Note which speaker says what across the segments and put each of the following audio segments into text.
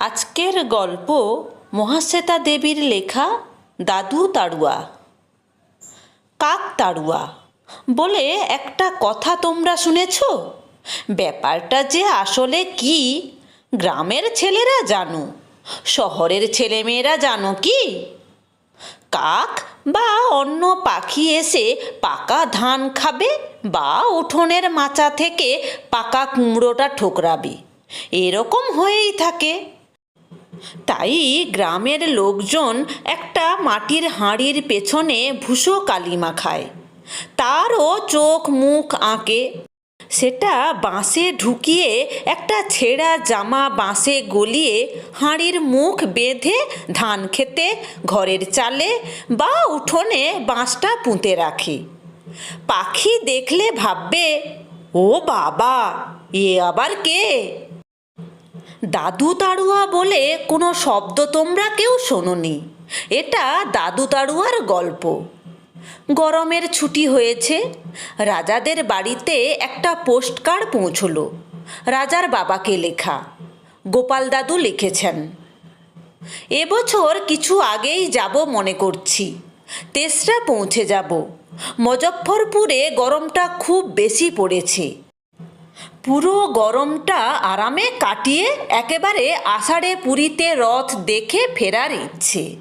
Speaker 1: আজকের গল্প মহাশ্বেতা দেবীর লেখা দাদু তাড়ুয়া। কাক তাড়ুয়া বলে, একটা কথা তোমরা শুনেছ? ব্যাপারটা যে আসলে কি? গ্রামের ছেলেরা জানো, শহরের ছেলেমেয়েরা জানো কি? কাক বা অন্য পাখি এসে পাকা ধান খাবে বা উঠোনের মাচা থেকে পাকা কুমড়োটা ঠোকরাবে। এরকম হয়েই থাকে। তাই গ্রামের লোকজন একটা মাটির হাঁড়ির পেছনে ভুসো কালিমা খায়। তারও চোখ মুখ আঁকে। সেটা বাঁশে ঢুকিয়ে একটা ছেঁড়া জামা বাঁশে গলিয়ে হাঁড়ির মুখ বেঁধে ধান খেতে, ঘরের চালে বা উঠোনে বাঁশটা পুঁতে রাখে। পাখি দেখলে ভাববে, ও বাবা, এ আবার কে? দাদু তাড়ুয়া বলে কোনো শব্দ তোমরা কেউ শোনোনি। এটা দাদু তাড়ুয়ার গল্প। গরমের ছুটি হয়েছে, রাজাদের বাড়িতে একটা পোস্টকার্ড পৌঁছলো, রাজার বাবাকে লেখা। গোপাল দাদু লিখেছেন এবছর কিছু আগেই যাব মনে করছি, তেসরা পৌঁছে যাব। মজফ্ফরপুরে গরমটা খুব বেশি পড়েছে পুরো গরমটা আরামে কাটিয়ে একেবারে আষাঢ়ে পুরীতে রথ দেখে ফেরার ইচ্ছে।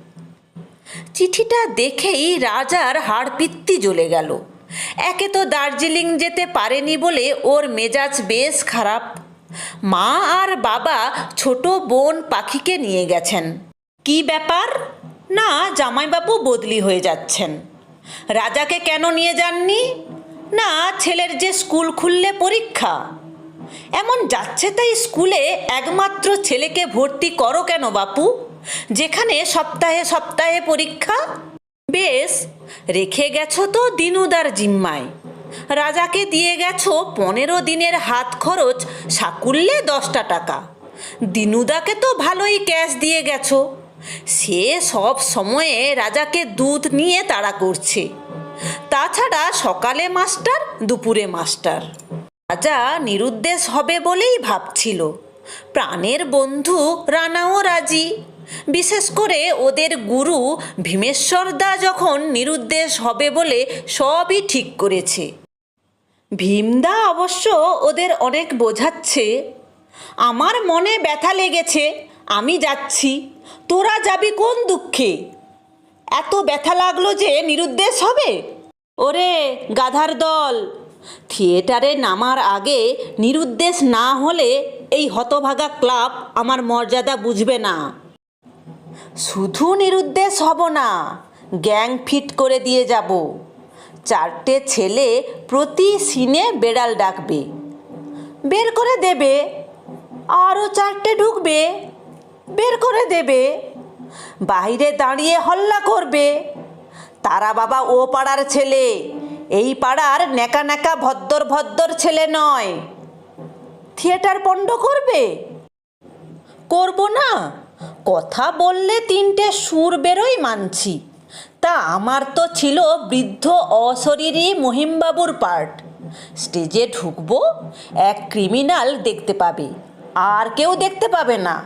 Speaker 1: চিঠিটা দেখেই রাজার হাড়পিত্তি জ্বলে গেল। একে তো দার্জিলিং যেতে পারেনি বলে ওর মেজাজ বেশ খারাপ। মা আর বাবা ছোট বোন পাখিকে নিয়ে গেছেন। কি ব্যাপার? না, জামাইবাবু বদলি হয়ে যাচ্ছেন। রাজাকে কেন নিয়ে যাননি? না, ছেলের যে স্কুল খুললে পরীক্ষা। এমন যাচ্ছে তাই স্কুলে একমাত্র ছেলেকে ভর্তি করো কেন বাপু? যেখানে সপ্তাহে সপ্তাহে পরীক্ষা? বেশ, রেখে গেছো তো দিনুদার জিম্মায়। রাজাকে দিয়ে গেছো পনেরো দিনের হাত খরচ, সাকুল্যে দশটা টাকা। দিনুদাকে তো ভালোই ক্যাশ দিয়ে গেছো। সে সব সময়ে রাজাকে দুধ নিয়ে তাড়া করছে। তাছাড়া সকালে মাস্টার, দুপুরে মাস্টার। রাজা নিরুদ্দেশ হবে বলেই ভাবছিল। প্রাণের বন্ধু রানাও রাজি। বিশেষ করে ওদের গুরু ভীমেশ্বরদা যখন নিরুদ্দেশ হবে বলে সবই ঠিক করেছে। ভীমদা অবশ্য ওদের অনেক বোঝাচ্ছে। আমার মনে ব্যথা লেগেছে, আমি যাচ্ছি। তোরা যাবি কোন দুঃখে? এত ব্যথা লাগল যে নিরুদ্দেশ হবে? ওরে গাধার দল! থিয়েটারে নামার আগে নিরুদ্দেশ না হলে এই হতভাগা ক্লাব আমার মর্যাদা বুঝবে না। শুধু নিরুদ্দেশ হব না, গ্যাং ফিট করে দিয়ে যাব। চারটে ছেলে প্রতি সিনে বেড়াল ডাকবে। বের করে দেবে, আরও চারটে ঢুকবে। বের করে দেবে, বাইরে দাঁড়িয়ে হল্লা করবে। তারা বাবা ও পাড়ার ছেলে এই পাড়ার ন্যাকা ন্যাকা ভদ্দর ভদ্দর ছেলে নয়। থিয়েটার পণ্ড করবে? করব না। কথা বললে তিনটে সুর বেরোই মানছি। তা আমার তো ছিল বৃদ্ধ অশরীরী মহিমবাবুর পার্ট। স্টেজে ঢুকবো, এক ক্রিমিনাল দেখতে পাবে। আর কেউ দেখতে পাবে না।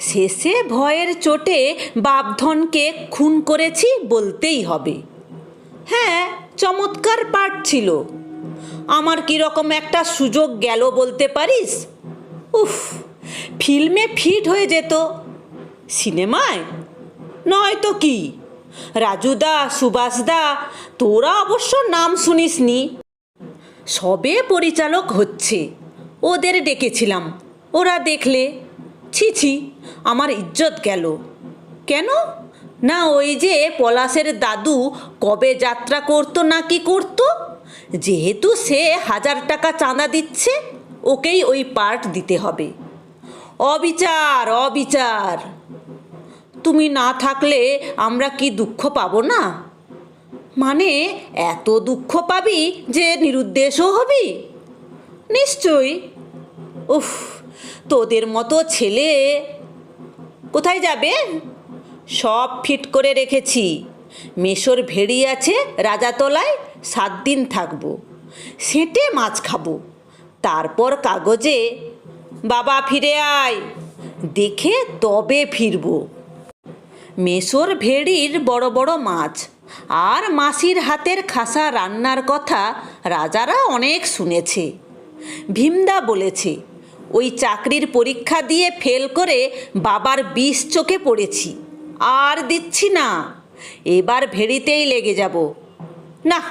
Speaker 1: শেষে ভয়ের চোটে বাপধনকে খুন করেছি বলতেই হবে। হ্যাঁ চমৎকার পার্ট ছিল। আমার কীরকম একটা সুযোগ গেল বলতে পারিস? উফ, ফিল্মে ফিট হয়ে যেত। সিনেমায়? নয়তো কি? রাজুদা সুভাষদা তোরা অবশ্য নাম শুনিসনি। সবে পরিচালক হচ্ছে। ওদের ডেকেছিলাম। ওরা দেখলে, ছি ছি, আমার ইজ্জত গেল। কেন? না, ওই যে পলাশের দাদু কবে যাত্রা করতো না কি করতো? যেহেতু সে হাজার টাকা চাঁদা দিচ্ছে, ওকেই ওই পার্ট দিতে হবে। অবিচার অবিচার। তুমি না থাকলে আমরা কি দুঃখ পাবো না? মানে এত দুঃখ পাবি যে নিরুদ্দেশও হবি? নিশ্চয়ই। উফ, তোদের মতো ছেলে কোথায় যাবে? সব ফিট করে রেখেছি। মেশোর ভেড়ি আছে রাজাতলায়, সাত দিন থাকব। সেঁটে মাছ খাব। তারপর কাগজে বাবা ফিরে আয়, দেখে তবে ফিরব। মেসোর ভেড়ির বড় বড় মাছ আর মাসির হাতের খাসা রান্নার কথা রাজারা অনেক শুনেছে। ভীমদা বলেছে, ওই চাকরির পরীক্ষা দিয়ে ফেল করে বাবার বিষ চোখে পড়েছি। আর দিচ্ছি না। এবার ভেড়িতেই লেগে যাব। না,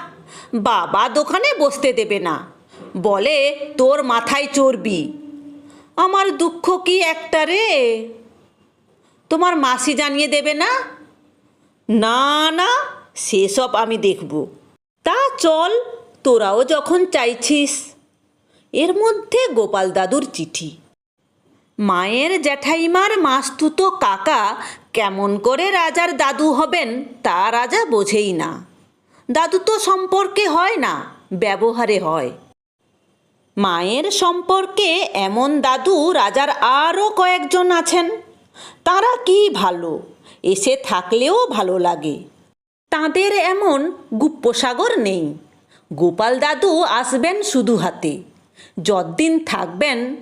Speaker 1: বাবা দোকানে বসতে দেবে না। বলে, তোর মাথায় চর্বি। আমার দুঃখ কি একটা রে? তোমার মাসি জানিয়ে দেবে না? না না, সেসব আমি দেখব। তা চল, তোরাও যখন চাইছিস। এর মধ্যে গোপাল দাদুর চিঠি। মায়ের জ্যাঠাইমার মাস্তুতো কাকা কেমন করে রাজার দাদু হবেন তা রাজা বোঝেই না। দাদু তো সম্পর্কে হয় না, ব্যবহারে হয়। মায়ের সম্পর্কে এমন দাদু রাজার আরও কয়েকজন আছেন। তারা কি ভালো, এসে থাকলেও ভালো লাগে। তাদের এমন গুপ্পসাগর নেই। গোপাল দাদু আসবেন শুধু হাতে। যতদিন থাকবেন,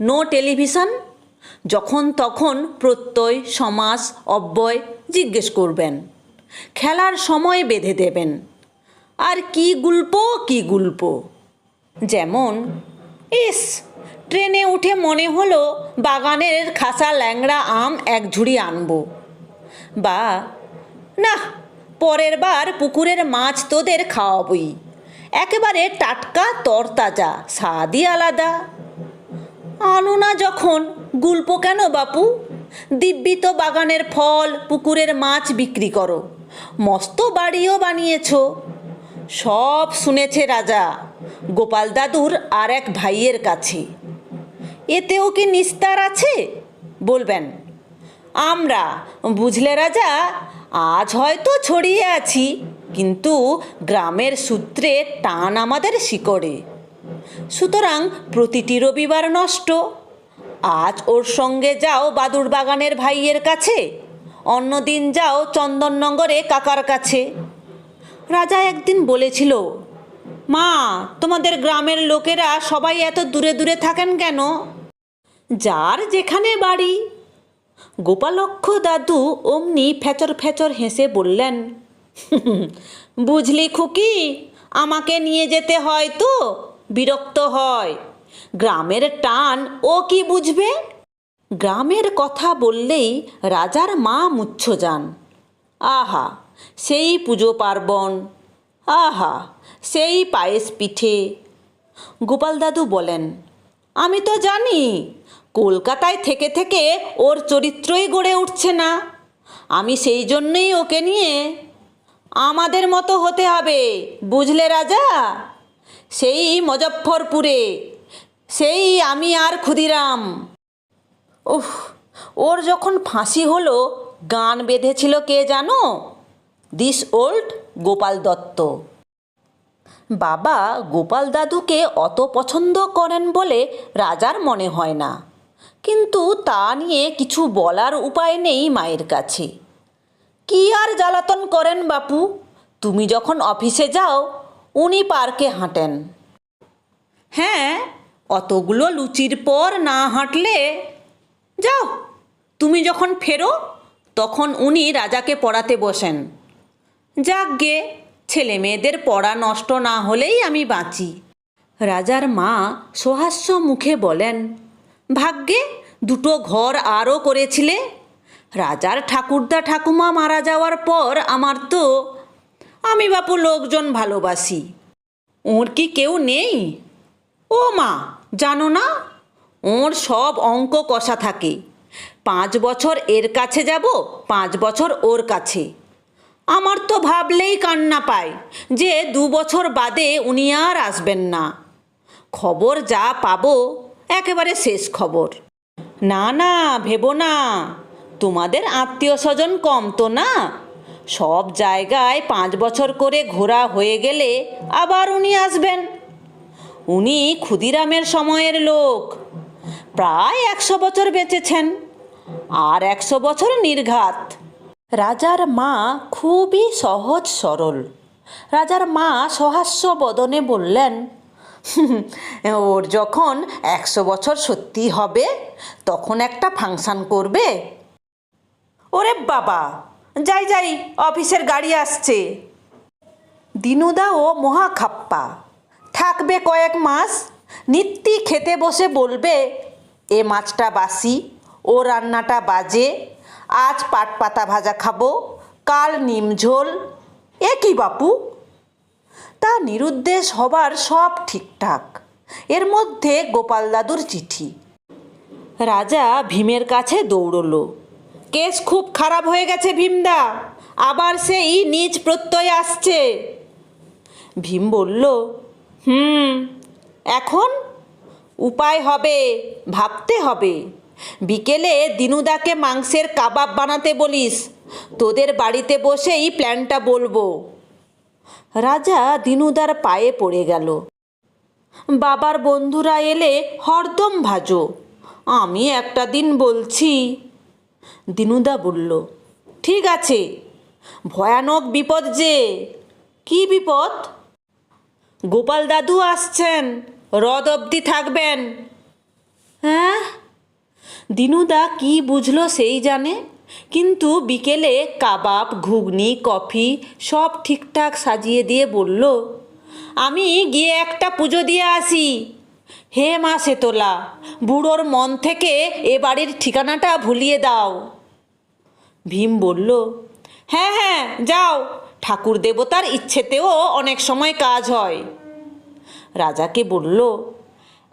Speaker 1: নো টেলিভিশন যখন তখন প্রত্যয় সমাস অব্যয় জিজ্ঞেস করবেন। খেলার সময় বেঁধে দেবেন। আর কি গুল্প কি গুল্প। যেমন, ইস, ট্রেনে উঠে মনে হলো বাগানের খাসা ল্যাংড়া আম এক ঝুড়ি আনব। বা না পরের বার পুকুরের মাছ তোদের খাওয়াবই। একেবারে টাটকা, তরতাজা, স্বাদই আলাদা। আনো না যখন গুল্প কেন বাপু? দিব্যি তো বাগানের ফল, পুকুরের মাছ বিক্রি করো। মস্ত বাড়িও বানিয়েছ। সব শুনেছে রাজা, গোপাল দাদুর আর এক ভাইয়ের কাছে। এতেও কি নিস্তার আছে? বলবেন। আমরা, বুঝলে রাজা, আজ হয়তো ছড়িয়ে আছি, কিন্তু গ্রামের সূত্রে টান আমাদের শিকড়ে। সুতরাং প্রতিটি রবিবার নষ্ট। আজ ওর সঙ্গে যাও বাদুর বাগানের ভাইয়ের কাছে। অন্যদিন যাও চন্দননগরে কাকার কাছে। রাজা একদিন বলেছিল, মা, তোমাদের গ্রামের লোকেরা সবাই এত দূরে দূরে থাকেন কেন? যার যেখানে বাড়ি। গোপালক্ষ দাদু অমনি ফেচর ফেচর হেসে বললেন বুঝলি খুকি, আমাকে নিয়ে যেতে হয় তো? বিরক্ত হয়। গ্রামের টান ও কি বুঝবে? গ্রামের কথা বললেই রাজার মা মুচ্ছ যান। আহা, সেই পুজো পার্বণ। আহা, সেই পায়েস পিঠে। গোপাল দাদু বলেন, আমি তো জানি, কলকাতায় থেকে থেকে ওর চরিত্রই গড়ে উঠছে না। আমি সেই জন্যই ওকে নিয়ে আমাদের মতো হতে হবে, বুঝলে রাজা? সেই মজফ্ফরপুরে, সেই আমি আর ক্ষুদিরাম। উফ, ওর যখন ফাঁসি হলো, গান বেঁধেছিল কে জানো? This old Gopal Dutta. বাবা গোপাল দাদুকে অত পছন্দ করেন বলে রাজার মনে হয় না। কিন্তু তা নিয়ে কিছু বলার উপায় নেই মায়ের কাছে। কি আর জ্বালাতন করেন বাপু? তুমি যখন অফিসে যাও উনি পার্কে হাঁটেন। হ্যাঁ অতগুলো লুচির পর না হাঁটলে, যাও, তুমি যখন ফেরো, তখন উনি রাজাকে পড়াতে বসেন। যাক গে ছেলে মেয়েদের পড়া নষ্ট না হলেই আমি বাঁচি। রাজার মা সহাস্য মুখে বলেন, ভাগ্যে, দুটো ঘর আরও করেছিলে। রাজার ঠাকুরদা ঠাকুমা মারা যাওয়ার পর আমার তো আমি বাপু লোকজন ভালোবাসি। ওর কি কেউ নেই? ও মা, জানো না? ওর সব অঙ্ক কষা থাকে। পাঁচ বছর এর কাছে যাব, পাঁচ বছর ওর কাছে। আমার তো ভাবলেই কান্না পায় যে দু বছর বাদে উনি আর আসবেন না। খবর যা পাবো, একেবারে শেষ খবর। না না, ভেবো না। তোমাদের আত্মীয় স্বজন কম তো না? সব জায়গায় পাঁচ বছর করে ঘোরা হয়ে গেলে আবার উনি আসবেন। উনি ক্ষুদিরামের সময়ের লোক। প্রায় একশো বছর বেঁচেছেন আর একশো বছর নির্ঘাত। রাজার মা খুবই সহজ সরল। রাজার মা সহাস্য বদনে বললেন ওর যখন একশো বছর সত্যি হবে, তখন একটা ফাংশন করবে? ওরে বাবা যাই যাই, অফিসের গাড়ি আসছে। দিনুদাও মহা খাপ্পা থাকবে কয়েক মাস নিত্যি খেতে বসে বলবে, এ মাছটা বাসি, ও রান্নাটা বাজে, আজ পাট পাতা ভাজা খাব, কাল নিম ঝোল, এ কি বাপু? তা নিরুদ্দেশ হবার সব ঠিকঠাক। এর মধ্যে গোপাল দাদুর চিঠি। রাজা ভীমের কাছে দৌড়লো। কেস খুব খারাপ হয়ে গেছে ভীমদা। আবার সেই নিজ প্রত্যয় আসছে। ভীম বলল, হুম, এখন উপায় হবে, ভাবতে হবে। বিকেলে দিনুদাকে মাংসের কাবাব বানাতে বলিস। তোদের বাড়িতে বসেই প্ল্যানটা বলব। রাজা দিনুদার পায়ে পড়ে গেল। বাবার বন্ধুরা এলে হরদম ভাজো। আমি একটা দিন বলছি দিনুদা বলল, ঠিক আছে, ভয়ানক বিপদ যে, কি বিপদ? গোপাল দাদু আসছেন রদ অবধি থাকবেন। হ্যাঁ? দিনুদা কি বুঝলো সেই জানে, কিন্তু বিকেলে কাবাব, ঘুগনি, কফি সব ঠিকঠাক সাজিয়ে দিয়ে বলল, আমি গিয়ে একটা পুজো দিয়ে আসি। হে মা সেতলা বুড়োর মন থেকে এ বাড়ির ঠিকানাটা ভুলিয়ে দাও। ভীম বলল হ্যাঁ হ্যাঁ যাও। ঠাকুর দেবতার ইচ্ছেতেও অনেক সময় কাজ হয়। রাজাকে বলল,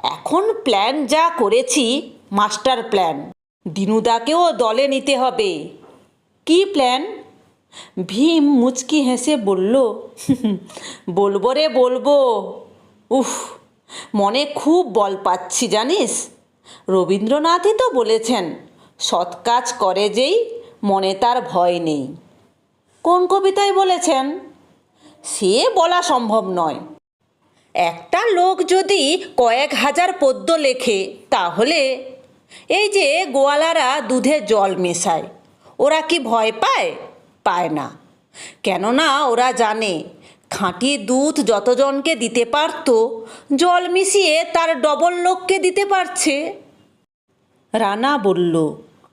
Speaker 1: এখন প্ল্যান যা করেছি, মাস্টার প্ল্যান। দিনুদাকেও দলে নিতে হবে। কি প্ল্যান? ভীম মুচকি হেসে বলল বলব রে বলব। উফ মনে খুব বল পাচ্ছি, জানিস? রবীন্দ্রনাথই তো বলেছেন, সৎ কাজ করে যেই মনে তার ভয় নেই। কোন কবিতায় বলেছেন? সে বলা সম্ভব নয়। একটা লোক যদি কয়েক হাজার পদ্য লেখে, তাহলে এই যে গোয়ালারা দুধে জল মেশায়, ওরা কি ভয় পায়? পায় না। কেননা ওরা জানে খাঁটি দুধ যতজনকে দিতে পারতো, জল মিশিয়ে তার ডবল লোককে দিতে পারছে। রানা বলল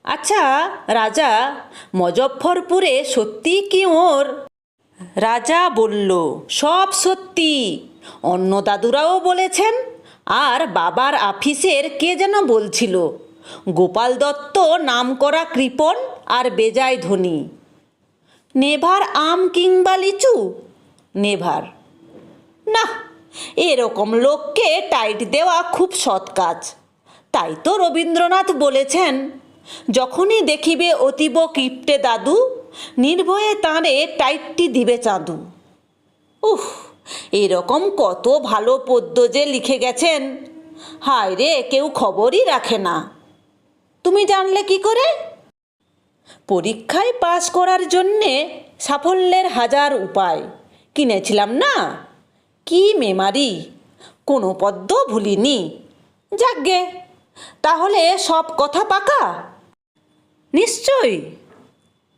Speaker 1: আচ্ছা রাজা, মজফ্ফরপুরে সত্যি কি ওর? রাজা বলল, সব সত্যি। অন্য দাদুরাও বলেছেন, আর বাবার আফিসের কে যেন বলছিল, গোপাল দত্ত নামকরা কৃপণ আর বেজায় ধনী। নেভার আম কিংবা লিচু? নেভার। না, এরকম লোককে টাইট দেওয়া খুব সৎ কাজ। তাই তো রবীন্দ্রনাথ বলেছেন, যখনই দেখিবে অতীব কিপ্টে দাদু, নির্ভয়ে তাঁরে টাইটটি দিবে চাঁদু। উফ, এরকম কত ভালো পদ্য যে লিখে গেছেন। হায় রে, কেউ খবরই রাখে না। তুমি জানলে কি করে? পরীক্ষায় পাশ করার জন্যে সাফল্যের হাজার উপায়। কিনেছিলাম না? কি মেমারি? কোনো পদ্ম ভুলিনি। যাকগে তাহলে সব কথা পাকা? নিশ্চয়ই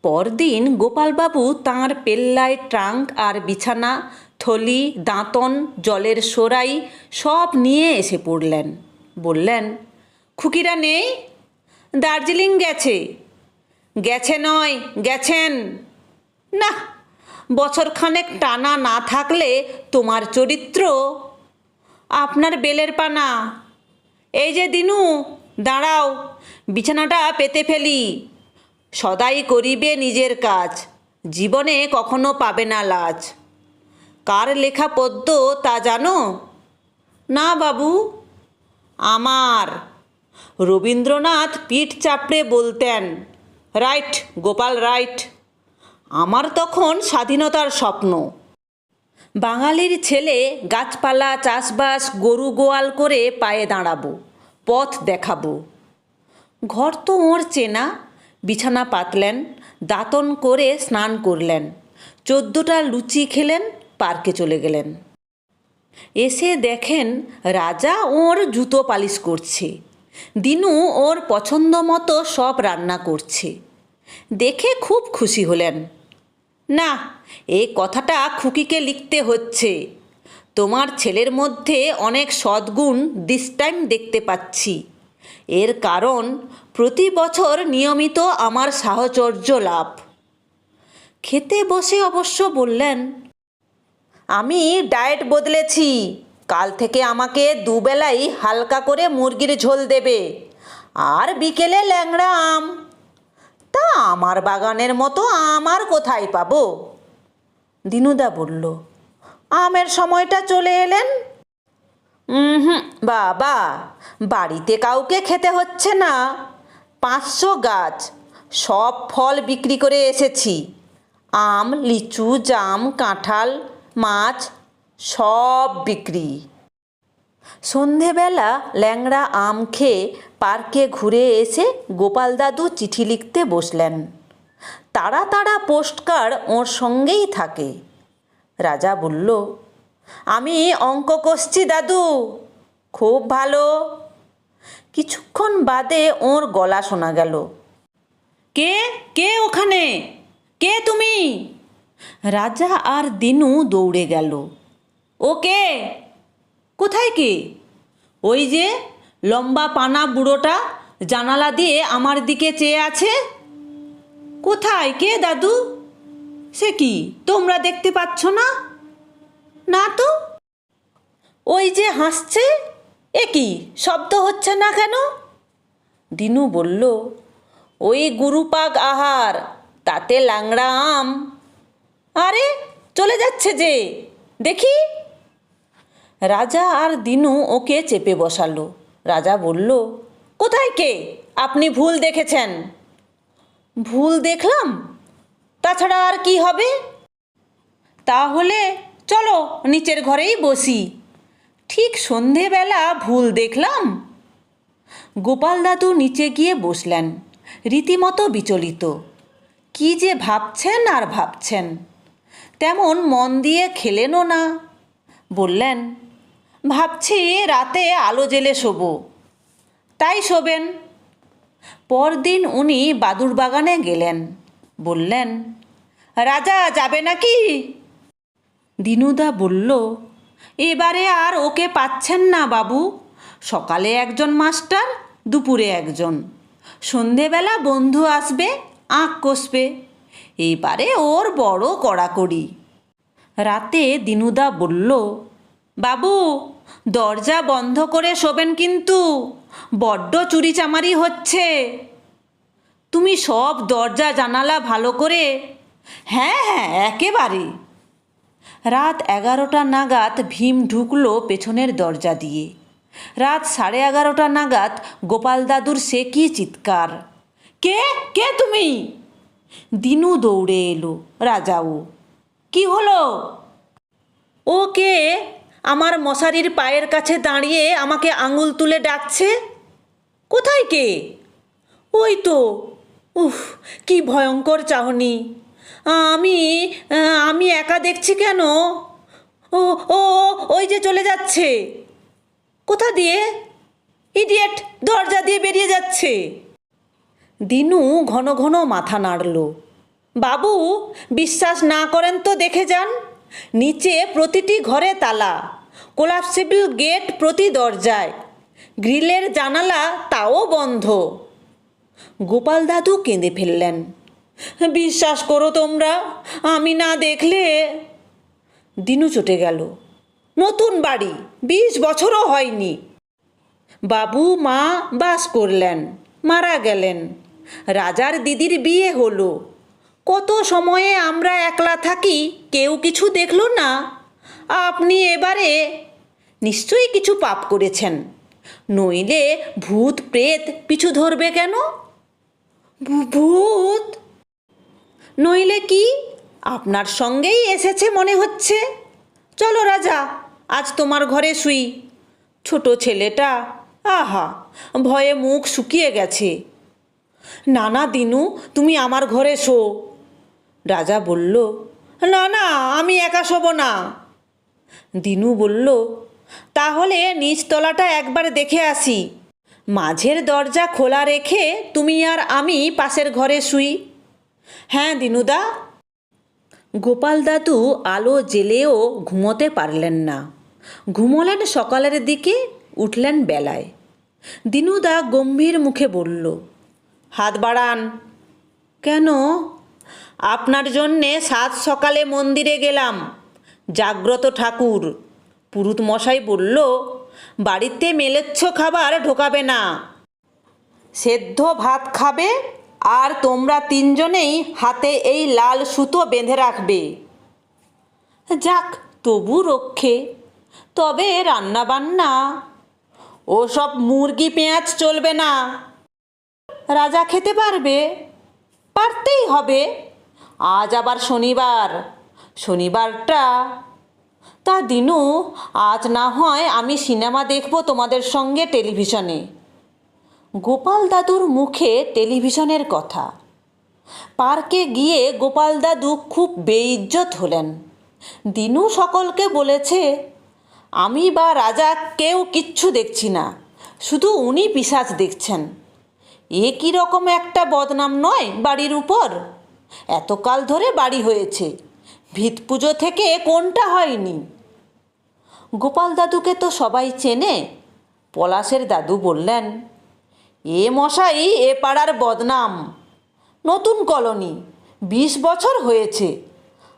Speaker 1: পরদিন গোপালবাবু তাঁর পেল্লায় ট্রাঙ্ক আর বিছানা, থলি, দাঁতন, জলের সোরাই সব নিয়ে এসে পড়লেন। বললেন, খুকিরা নেই? দার্জিলিং গেছে। গেছে নয়, গেছেন। না বছরখানেক টানা না থাকলে তোমার চরিত্র আপনার বেলের পানা। এই যে দিনু, দাঁড়াও, বিছানাটা পেতে ফেলি। সদাই করিবে নিজের কাজ, জীবনে কখনো পাবে না লাজ। কার লেখা পদ্য তা জানো? না বাবু, আমার। রবীন্দ্রনাথ পিঠ চাপড়ে বলতেন, রাইট, গোপাল রাইট। আমার তখন স্বাধীনতার স্বপ্ন। বাঙালির ছেলে গাছপালা, চাষবাস, গরু গোয়াল করে পায়ে দাঁড়াবো, পথ দেখাবো। ঘর তো ওর চেনা, বিছানা পাতলেন, দাঁতন করে স্নান করলেন, চোদ্দোটা লুচি খেলেন, পার্কে চলে গেলেন। এসে দেখেন রাজা ওর জুতো পালিশ করছে, দিনু ওর পছন্দ মতো সব রান্না করছে। দেখে খুব খুশি হলেন। না এই কথাটা খুকিকে লিখতে হচ্ছে। তোমার ছেলের মধ্যে অনেক সদ্গুণ দিস টাইম দেখতে পাচ্ছি। এর কারণ, প্রতি বছর নিয়মিত আমার সাহচর্য লাভ। খেতে বসে অবশ্য বললেন, আমি ডায়েট বদলেছি। কাল থেকে আমাকে দুবেলাই হালকা করে মুরগির ঝোল দেবে। আর বিকেলে ল্যাংড়া আম তা আমার বাগানের মতো আমার কোথায় পাবো? দিনুদা বলল, আমের সময়টা চলে এলেন? হুম, বাবা, বাড়িতে কাউকে খেতে হচ্ছে না। পাঁচশো গাছ, সব ফল বিক্রি করে এসেছি। আম, লিচু, জাম, কাঁঠাল, মাছ, সব বিক্রি। সন্ধেবেলা ল্যাংড়া আম খেয়ে পার্কে ঘুরে এসে গোপাল দাদু চিঠি লিখতে বসলেন। তারা তারা পোস্টকার্ড ওর সঙ্গেই থাকে। রাজা বলল, আমি অঙ্ক কষছি দাদু, খুব ভালো। কিছুক্ষণ বাদে ওর গলা শোনা গেল। কে? কে ওখানে? কে তুমি? রাজা আর দিনু দৌড়ে গেল। ও কে? কোথায় কে? ওই যে লম্বা পানা বুড়োটা জানালা দিয়ে আমার দিকে চেয়ে আছে। কোথায় কে দাদু? সে কি? তোমরা দেখতে পাচ্ছ না? না তো? ওই যে হাসছে? এ কি, শব্দ হচ্ছে না কেন? দিনু বলল, ওই গুরুপাক আহার, তাতে লাংড়া আম। আরে, চলে যাচ্ছে যে, দেখি। রাজা আর দিনু ওকে চেপে বসালো। রাজা বলল, কোথায় কে? আপনি ভুল দেখেছেন। ভুল দেখলাম? তাছাড়া আর কি হবে? তাহলে চলো নিচের ঘরেই বসি। ঠিক সন্ধেবেলা ভুল দেখলাম? গোপাল দাদু নিচে গিয়ে বসলেন, রীতিমতো বিচলিত। কি যে ভাবছেন আর ভাবছেন? তেমন মন দিয়ে খেলেনও না। বললেন ভাবছি রাতে আলো জেলে শোবো। তাই শোবেন। পরদিন উনি বাদুর বাগানে গেলেন। বললেন, রাজা যাবে নাকি? দিনুদা বলল, এবারে আর ওকে পাচ্ছেন না বাবু। সকালে একজন মাস্টার, দুপুরে একজন। সন্ধেবেলা বন্ধু আসবে আঁক কষবে। এবারে ওর বড় কড়াকড়ি। রাতে দিনুদা বলল বাবু, দরজা বন্ধ করে শোবেন কিন্তু। বড্ড চুরিচামারি হচ্ছে। তুমি সব দরজা জানালা ভালো করে। হ্যাঁ হ্যাঁ একেবারে। রাত এগারোটা নাগাদ ভীম ঢুকলো পেছনের দরজা দিয়ে। রাত সাড়ে এগারোটা নাগাদ গোপাল দাদুর সে কি চিৎকার। কে কে তুমি? দিনু দৌড়ে এলো, রাজাও। কি হলো? ও কে? আমার মশারির পায়ের কাছে দাঁড়িয়ে আমাকে আঙুল তুলে ডাকছে? কোথায় কে? ওই তো। উফ, কি ভয়ঙ্কর চাহনি। আমি আমি একা দেখছি কেন? ও ও, ওই যে চলে যাচ্ছে। কোথা দিয়ে? ইডিয়েট, দরজা দিয়ে বেরিয়ে যাচ্ছে। দিনু ঘন ঘন মাথা নাড়ল। বাবু, বিশ্বাস না করেন তো দেখে যান। নিচে প্রতিটি ঘরে তালা। কোলাপসিবল গেট প্রতি দরজায়। গ্রিলের জানালা তাও বন্ধ। গোপাল দাদু কেঁদে ফেললেন। বিশ্বাস করো তোমরা, আমি না দেখলে? দিনু চটে গেল। নতুন বাড়ি, বিশ বছরও হয়নি। বাবু, মা বাস করলেন, মারা গেলেন। রাজার দিদির বিয়ে হলো। কত সময়ে আমরা একলা থাকি, কেউ কিছু দেখল না। আপনি এবারে নিশ্চয়ই কিছু পাপ করেছেন। নইলে ভূত প্রেত পিছু ধরবে কেন? ভূত? নইলে কি? আপনার সঙ্গেই এসেছে মনে হচ্ছে। চলো রাজা আজ তোমার ঘরে শুই। ছোট ছেলেটা আহা ভয়ে মুখ শুকিয়ে গেছে। না না দিনু তুমি আমার ঘরে শো। রাজা বলল না না আমি একা শোব না। দিনু বলল তাহলে নিচতলাটা একবার দেখে আসি। মাঝের দরজা খোলা রেখে তুমি আর আমি পাশের ঘরে শুই। হ্যাঁ দিনুদা। গোপাল দাদু আলো জেলেও ঘুমোতে পারলেন না। ঘুমোলেন সকালের দিকে, উঠলেন বেলায়। দিনুদা গম্ভীর মুখে বলল, হাত বাড়ান। কেন? আপনার জন্যে সাত সকালে মন্দিরে গেলাম। জাগ্রত ঠাকুর। পুরুত মশাই বলল, বাড়িতে মেলেচ্ছ খাবার ঢোকাবে না। সেদ্ধ ভাত খাবে আর তোমরা তিনজনেই হাতে এই লাল সুতো বেঁধে রাখবে। যাক, তবু রক্ষে। তবে রান্না বান্না ওসব মুরগি পেঁয়াজ চলবে না। রাজা খেতে পারবে? পারতেই হবে। আজ আবার শনিবার। শনিবারটা তা দিনু, আজ না হয় আমি সিনেমা দেখব তোমাদের সঙ্গে টেলিভিশনে। গোপাল দাদুর মুখে টেলিভিশনের কথা। পার্কে গিয়ে গোপাল দাদু খুব বেইজ্জত হলেন। দিনু সকলকে বলেছে, আমি বা রাজা কেউ কিচ্ছু দেখছি না, শুধু উনি পিসাচ দেখছেন। এ কী রকম একটা বদনাম নয় বাড়ির উপর? এতকাল ধরে বাড়ি হয়েছে ভিত পুজো থেকে কোনটা হয়নি? গোপাল দাদুকে তো সবাই চেনে, পলাশের দাদু বললেন, এ মশাই, এ পাড়ার বদনাম। নতুন কলোনি, বিশ বছর হয়েছে,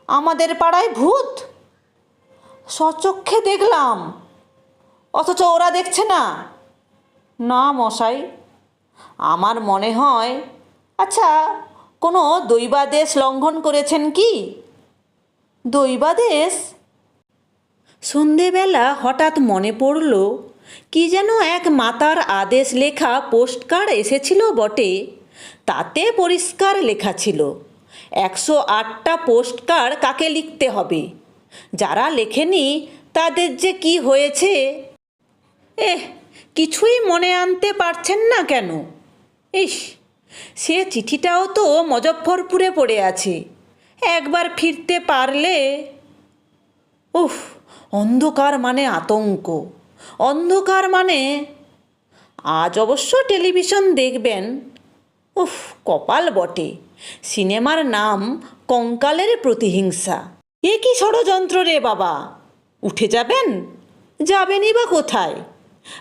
Speaker 1: আমাদের পাড়ায় ভূত। সচক্ষে দেখলাম, অথচ ওরা দেখছে না। না মশাই, আমার মনে হয় আচ্ছা কোনো দৈবাদেশ লঙ্ঘন করেছেন কি? দৈবাদেশ সন্ধেবেলা হঠাৎ মনে পড়ল, কি যেন এক মাতার আদেশ লেখা পোস্টকার্ড এসেছিল বটে, তাতে পরিষ্কার লেখা ছিল, একশো আটটা পোস্টকার্ড কাকে লিখতে হবে, যারা লেখেনি তাদের যে কি হয়েছে? এহ, কিছুই মনে আনতে পারছেন না কেন? ইস, সে চিঠিটাও তো মজফ্ফরপুরে পড়ে আছে। একবার ফিরতে পারলে, উফ, অন্ধকার মানে আতঙ্ক। অন্ধকার মানে আজ অবশ্য টেলিভিশন দেখবেন, উফ, কপাল বটে। সিনেমার নাম কঙ্কালের প্রতিহিংসা। এ কি ষড়যন্ত্র রে বাবা? উঠে যাবেন? যাবেনই বা কোথায়?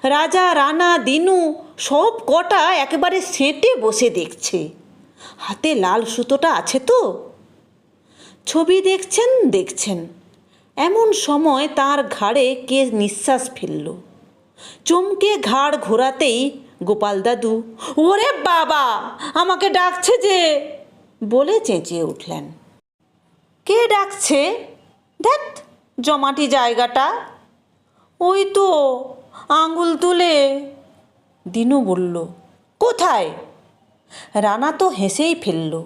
Speaker 1: রাজা, রানা, দিনু সব কটা একেবারে সেঁটে বসে দেখছে। হাতে লাল সুতোটা আছে তো? ছবি দেখছেন দেখছেন। এমন সময় তার ঘাড়ে কে নিঃশ্বাস ফেলল। চমকে ঘাড় ঘোরাতেই গোপাল দাদু, ওরে বাবা, আমাকে ডাকছে যে! বলে চেঁচিয়ে উঠলেন। কে ডাকছে? দেখ জমাটি জায়গাটা। ওই তো, আঙুল তুলে। দিনু বলল, কোথায়? রানা তো হেসেই ফেলল।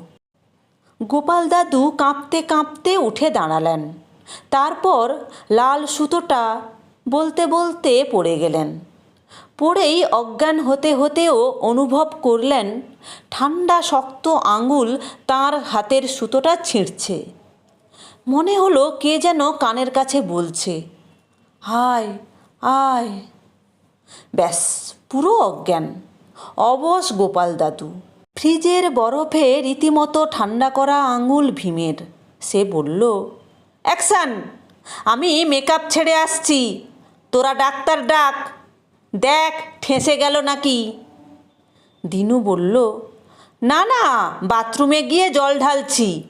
Speaker 1: গোপাল দাদু কাঁপতে কাঁপতে উঠে দাঁড়ালেন। তারপর লাল সুতোটা বলতে বলতে পড়ে গেলেন। পড়েই অজ্ঞান হতে হতেও অনুভব করলেন, ঠান্ডা শক্ত আঙুল তার হাতের সুতোটা ছিঁড়ছে। মনে হলো কে যেন কানের কাছে বলছে, হায়, আয়। ব্যাস, পুরো অজ্ঞান। অবশ গোপাল দাদু। ফ্রিজের বরফে রীতিমতো ঠান্ডা করা আঙুল ভীমের। সে বলল, অ্যাকশান! আমি মেকআপ ছেড়ে আসছি। তোরা ডাক্তার ডাক। দেখ, ঠেসে গেল নাকি? দিনু বলল, না না, বাথরুমে গিয়ে জল ঢালছি।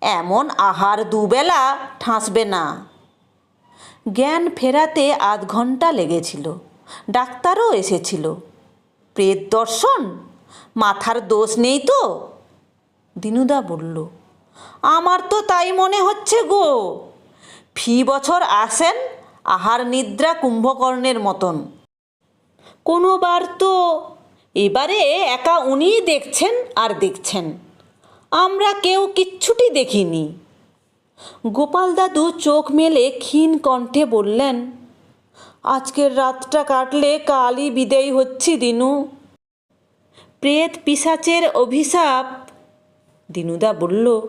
Speaker 1: এমন আহার দুবেলা ঠাঁসবে না। জ্ঞান ফেরাতে আধ ঘণ্টা লেগেছিল। ডাক্তারও এসেছিল। প্রেত দর্শন মাথার দোষ নেই তো? দিনুদা বলল, আমার তো তাই মনে হচ্ছে গো। ফি বছর আসেন, আহার নিদ্রা কুম্ভকর্ণের মতন। কোনোবার তো এবারে একা উনিই দেখছেন আর দেখছেন। আমরা কেউ কিচ্ছুটি দেখিনি। গোপাল দাদু চোখ মেলে ক্ষীণ কণ্ঠে বললেন, আজকের রাতটা কাটলে কালই বিদেয় হচ্ছি দিনু। প্রেত পিসাচের অভিশাপ। দিনুদা বলল,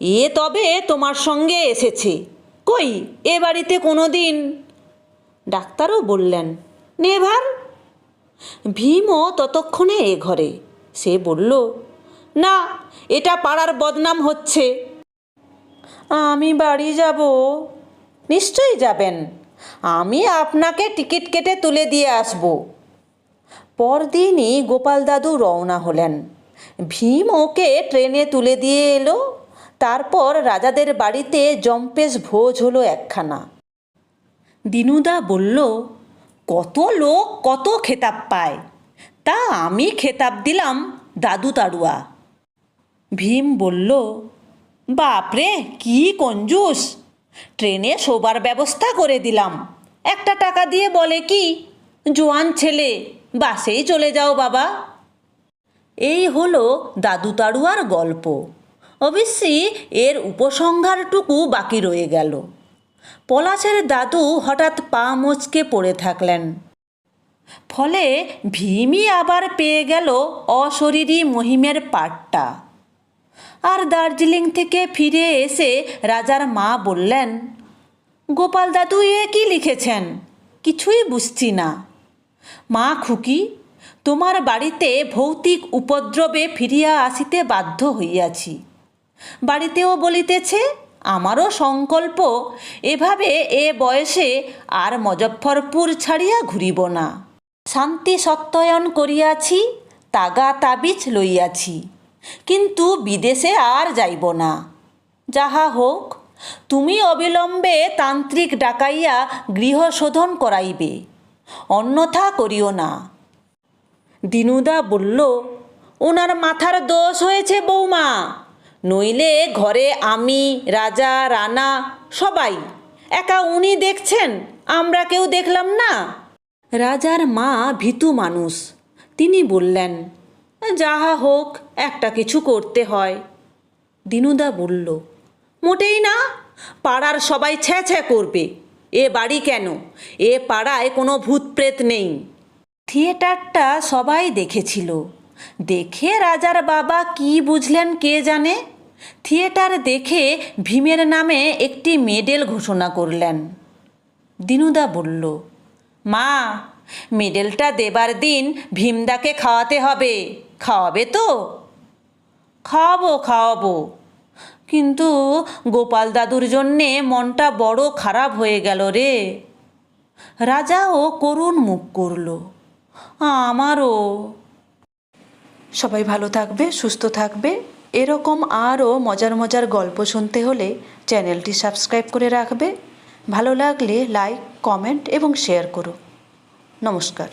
Speaker 1: এ তবে তোমার সঙ্গে এসেছে। কই, এ বাড়িতে কোনো দিন ডাক্তারও বললেন, নেভার। ভীমও ততক্ষণে এ ঘরে। সে বলল, না, এটা পাড়ার বদনাম হচ্ছে। আমি বাড়ি যাব। নিশ্চয়ই যাবেন। আমি আপনাকে টিকিট কেটে তুলে দিয়ে আসব। পরদিনই গোপাল দাদু রওনা হলেন। ভীম ওকে ট্রেনে তুলে দিয়ে এলো। তারপর রাজাদের বাড়িতে জম্পেশ ভোজ হলো একখানা। দিনুদা বলল, কত লোক কত খেতাব পায়। তা আমি খেতাব দিলাম দাদু তাড়ুয়া। ভীম বলল বাপরে কি কঞ্জুস! ট্রেনে শোবার ব্যবস্থা করে দিলাম। একটা টাকা দিয়ে বলে কি, জোয়ান ছেলে বাসেই চলে যাও বাবা। এই হলো দাদু তাড়ুয়ার গল্প। অবশ্যই এর উপসংহারটুকু বাকি রয়ে গেল। পলাশের দাদু হঠাৎ পা মচকে পড়ে থাকলেন। ফলে ভীমই আবার পেয়ে গেল অশরীরী মহিমের পাটটা আর দার্জিলিং থেকে ফিরে এসে রাজার মা বললেন, গোপাল দাদু, এ কি লিখেছেন? কিছুই বুঝছি না। মা খুকি, তোমার বাড়িতে ভৌতিক উপদ্রবে ফিরিয়া আসিতে বাধ্য হইয়াছি। বাড়িতেও বলিতেছে, আমারও সংকল্প, এভাবে এ বয়সে আর মজফ্ফরপুর ছাড়িয়া ঘুরিব না। শান্তি সত্যায়ন করিয়াছি, তাগা তাবিজ লইয়াছি, কিন্তু বিদেশে আর যাইব না। যাহা হোক, তুমি অবিলম্বে তান্ত্রিক ডাকাইয়া গৃহশোধন করাইবে। অন্যথা করিও না। দিনুদা বলল ওনার মাথার দোষ হয়েছে বৌমা। নইলে ঘরে আমি, রাজা, রানা, সবাই, একা উনি দেখছেন, আমরা কেউ দেখলাম না? রাজার মা ভীতু মানুষ। তিনি বললেন, যাহা হোক, একটা কিছু করতে হয়। দিনুদা বলল, মোটেই না, পাড়ার সবাই ছ্যা ছ্যা করবে। এ বাড়ি কেন? এ পাড়ায় কোনো ভূত প্রেত নেই। থিয়েটারটা সবাই দেখেছিল। দেখে রাজার বাবা কি বুঝলেন কে জানে? থিয়েটার দেখে ভীমের নামে একটি মেডেল ঘোষণা করলেন। দিনুদা বলল, মা, মেডেলটা দেবার দিন ভীমদাকে খাওয়াতে হবে। খাওয়াবে তো? খাওয়াবো খাওয়াবো। কিন্তু গোপাল দাদুর জন্যে মনটা বড় খারাপ হয়ে গেল রে। রাজাও করুণ মুখ করল। আমারও। সবাই ভালো থাকবে, সুস্থ থাকবে। এরকম আরও মজার মজার গল্প শুনতে হলে চ্যানেলটি সাবস্ক্রাইব করে রাখবে। ভালো লাগলে লাইক, কমেন্ট এবং শেয়ার করো। নমস্কার।